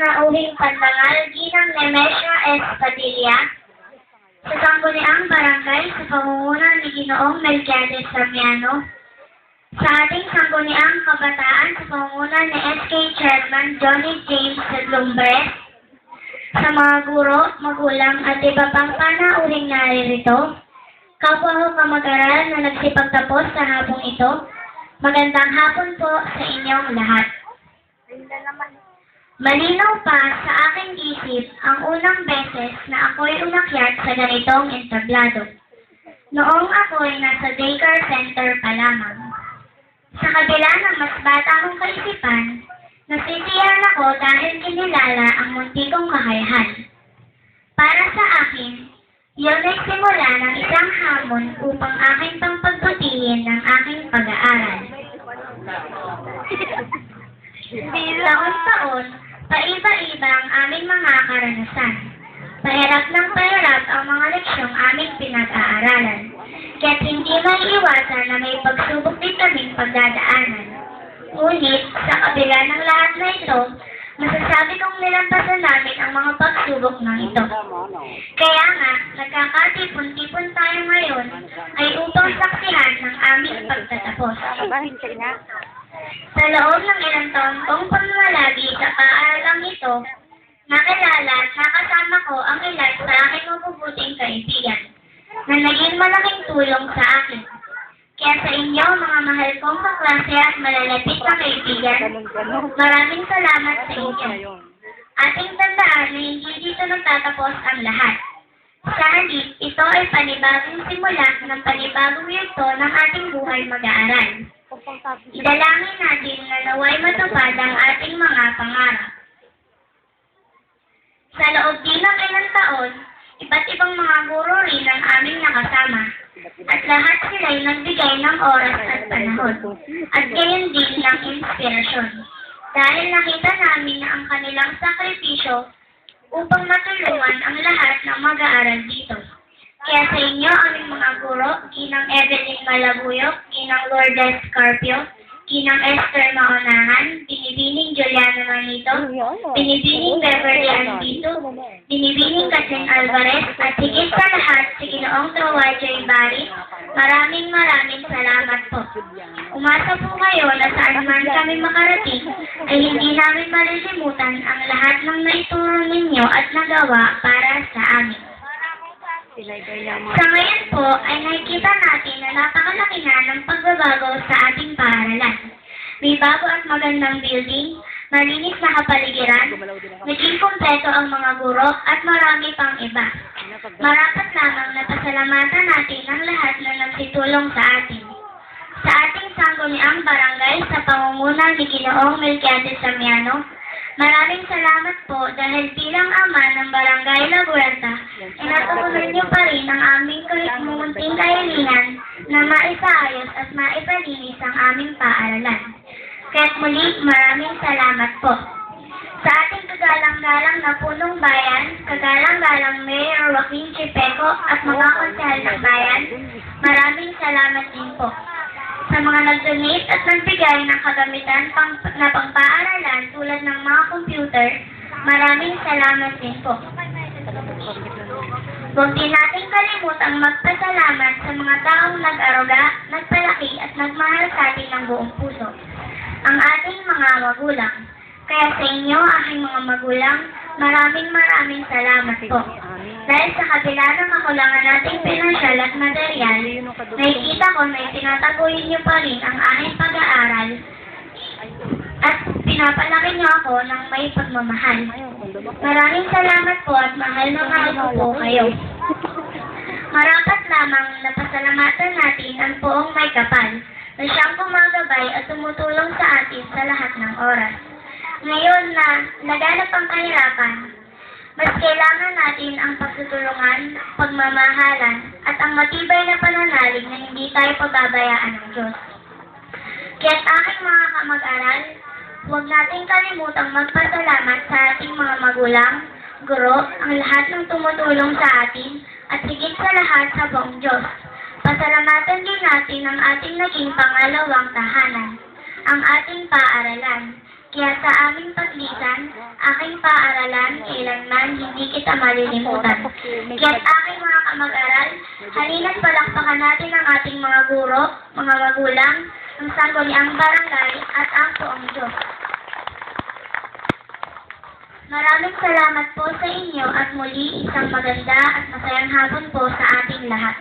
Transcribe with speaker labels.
Speaker 1: panauhing pandangal ginang Nemesio S. Padilla sa Sangguniang Barangay sa pamumuno ni Ginoong Melquiades Samiano sa ating Sangguniang Kabataan sa pamumuno ni SK Chairman Johnny James Lumbres sa mga guro, magulang at iba pang panauhing naririto, kapwa ho kamag-aral na nagsipagtapos sa hapong ito, magandang hapon po sa inyong lahat. Malinaw pa sa aking isip ang unang beses na ako'y umakyat sa ganitong entablado. Noong ako'y nasa daycare center pa lamang. Sa kabila ng mas bata kong kaisipan, nasisiyahan ako dahil kinilala ang munti kong kakayahan. Para sa akin, yun ay simula ng isang hamon upang aking pangpagbutihin ng aking pag-aaral. Taon-taon, paiba-iba ang aming mga karanasan. Pahirap ng pahirap ang mga leksyong aming pinag-aaralan. Kaya't hindi may iwasan na may pagsubok din kaming pagdadaanan. Ngunit, sa kabila ng lahat na ito, masasabi kong nilampasan namin ang mga pagsubok ng ito. Kaya nga, nagkakatipon-tipon tayo ngayon ay upang saksihan ng aming pagtatapos. Sa loob ng ilang taon kong pamamalagi sa paaralang ito, nakilala at nakasama ko ang ilan sa aking mabubuting kaibigan na naging malaking tulong sa akin. Kaya sa inyo, mga mahal kong kaklase at malalapit na kaibigan, maraming salamat sa inyo. Ating tandaan na hindi dito nagtatapos ang lahat. Sa halip, ito ay panibagong simula ng panibagong yugto ng ating buhay mag-aaral. Idalangin natin na naway matupad ang ating mga pangarap. Sa loob din ng ilang taon, iba't ibang mga guro rin ang aming nakasama. At lahat sila'y nagbigay ng oras at panahon. At gayon din ng inspirasyon. Dahil nakita namin na ang kanilang sakripisyo upang matulungan ang lahat ng mag-aaral dito. Kaya sa inyo, aming mga guro, Ginang Evelyn Malabuyok, Ginang Lourdes Carpio, Ginang Esther Maunahan, Binibining Juliana Manito, Binibining Beverly Andito, Binibining Katrin Alvarez, at higit sa lahat, si Ginoong Tawajoy Bari, maraming maraming salamat po. Umasa po kayo na saan man kami makarating, ay hindi namin malilimutan ang lahat ng naituro ninyo at nagawa para sa amin. Sa ngayon po ay nakikita natin na napakalaki na ng pagbabago sa ating paaralan. May bago at magandang building, malinis na kapaligiran, naging kompleto ang mga guro at marami pang iba. Marapat lamang na pasalamatan natin ang lahat na nagsitulong sa atin. Sa ating sangguniang barangay sa pangunguna ni Ginoong Melquiades Samiano, maraming salamat po dahil bilang ama ng barangay La Huerta, inatutunan niyo pa rin ang aming kahit munting kahilingan na maisaayos at maipalinis ang aming paaralan. Kaya't muli, maraming salamat po. Sa ating kagalang-galang na punong bayan, kagalang-galang Mayor Joaquin Chipeco at mga konsehal ng bayan, maraming salamat din po. Sa mga nag-donate at nagbigay ng kagamitan pang, na pangpaaralan tulad ng mga computer, maraming salamat din po. Huwag din natin kalimutang magpasalamat sa mga taong nag-aruga, nagpalaki at nagmahal sa atin ng buong puso. Ang ating mga magulang. Kaya sa inyo, aking mga magulang, maraming maraming salamat po. Dahil sa kabila ng kakulangan nating pinansyal at material, nakikita ko na itinataguhin niyo pa rin ang aking pag-aaral niyo ako ng may pagmamahal. Maraming salamat po at mahal na mahal ko po kayo. Marapat lamang na pasalamatan natin ang poong may kapal na siyang gumagabay at tumutulong sa atin sa lahat ng oras. Ngayon na naganap ang kahirapan, mas kailangan natin ang pagtutulungan, pagmamahalan, at ang matibay na pananalig na hindi tayo pababayaan ng Diyos. Kaya't aking mga kamag-aral, huwag natin kalimutang magpasalamat sa ating mga magulang, guro, ang lahat ng tumutulong sa atin, at higit sa lahat sa buong Diyos. Pasalamatan din natin ang ating naging pangalawang tahanan, ang ating paaralan. Kaya sa aming paglisan, aking paaralan, kailanman hindi kita malilimutan. Kaya aking mga kamag-aral, halina't palakpakan natin ang ating mga guro, mga magulang, ang sangguniang barangay at ang poong Diyos. salamat po sa inyo at muli isang maganda at masayang hapon po sa ating lahat.